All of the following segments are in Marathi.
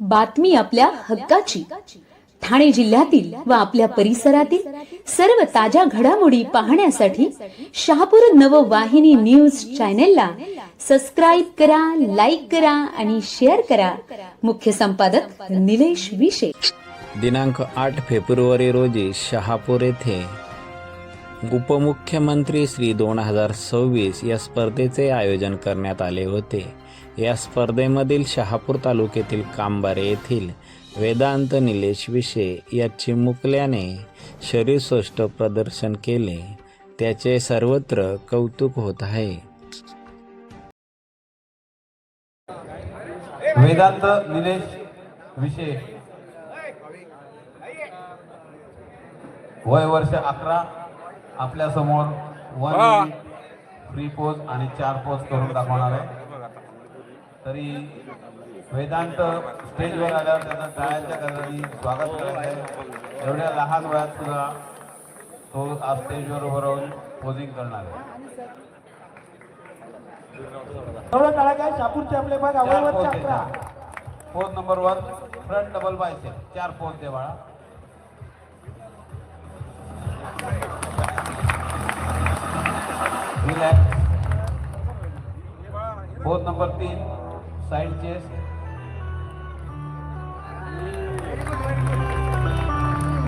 बातमी आपल्या हक्काची. ठाणे जिल्ह्यातील व आपल्या परिसरातील सर्व ताज्या घडामोडी पाहण्यासाठी शहापूर नववाहिनी न्यूज चॅनेलला सबस्क्राईब करा लाईक करा आणि शेअर करा. मुख्य संपादक निलेश विशे. दिनांक आठ फेब्रुवारी रोजी शहापूर येथे उपमुख्यमंत्री श्री दोन हजार सव्वीस या स्पर्धेचे आयोजन करण्यात आले होते. या स्पर्धेमधील शहापूर तालुक्यातील कांबारे येथील वेदांत निलेश विषे या चिमुकल्याने शरीरसौष्ठ प्रदर्शन केले. त्याचे सर्वत्र कौतुक होत आहे. वेदांत निलेश विषय वय वर्ष अकरा. आपल्यासमोर वन फ्री पोज आणि चार पोज करून दाखवणार आहे. तरी वेदांत स्टेजवर आल्यावर त्यांना टाळ्यांच्या गजरांनी स्वागत करत आहे एवढ्या लहान वयात सुद्धा तो आज स्टेजवर उभं राहून पोजिंग करणार आहे. एवढं काळा काय शापूरचे आपले बघ. Pose number one front double bicep चार पोज दे बाळा. रिलॅक्स पोज नंबर तीन. Side chest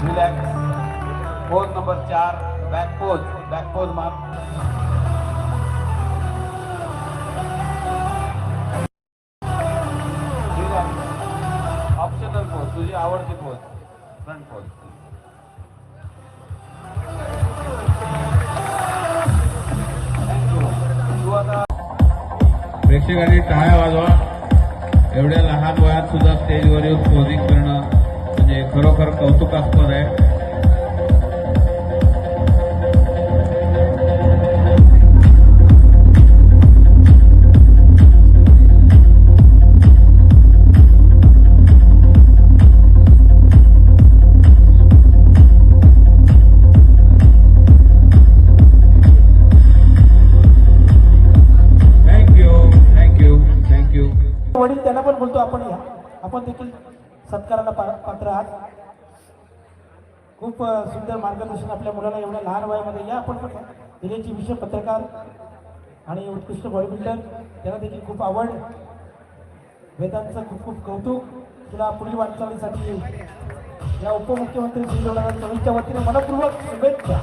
relax. Pose number चार बॅक पोज बॅक पोज मार। ऑप्शनल पोज तुझी आवडती पोज फ्रंट पोज। प्रेक्षकांनी टाळ्या वाजवा. एवढ्या लहान वयात सुद्धा स्टेजवर येऊन पोझिंग करणं म्हणजे खरोखर कौतुकास्पद आहे. वडील त्यांना पण बोलतो आपण या. आपण देखील सत्काराला पा- पात्र आहात. खूप सुंदर मार्गदर्शन आपल्या मुलाला एवढ्या लहान वयामध्ये या. आपण पण दिलेची विषय पत्रकार आणि उत्कृष्ट बॉडीबिल्डर त्यांना त्याला देखील खूप आवड. वेदांचं खूप खूप कौतुक. तुला पुढील वाटचालीसाठी या उपमुख्यमंत्री श्री दोन वतीने मनपूर्वक शुभेच्छा.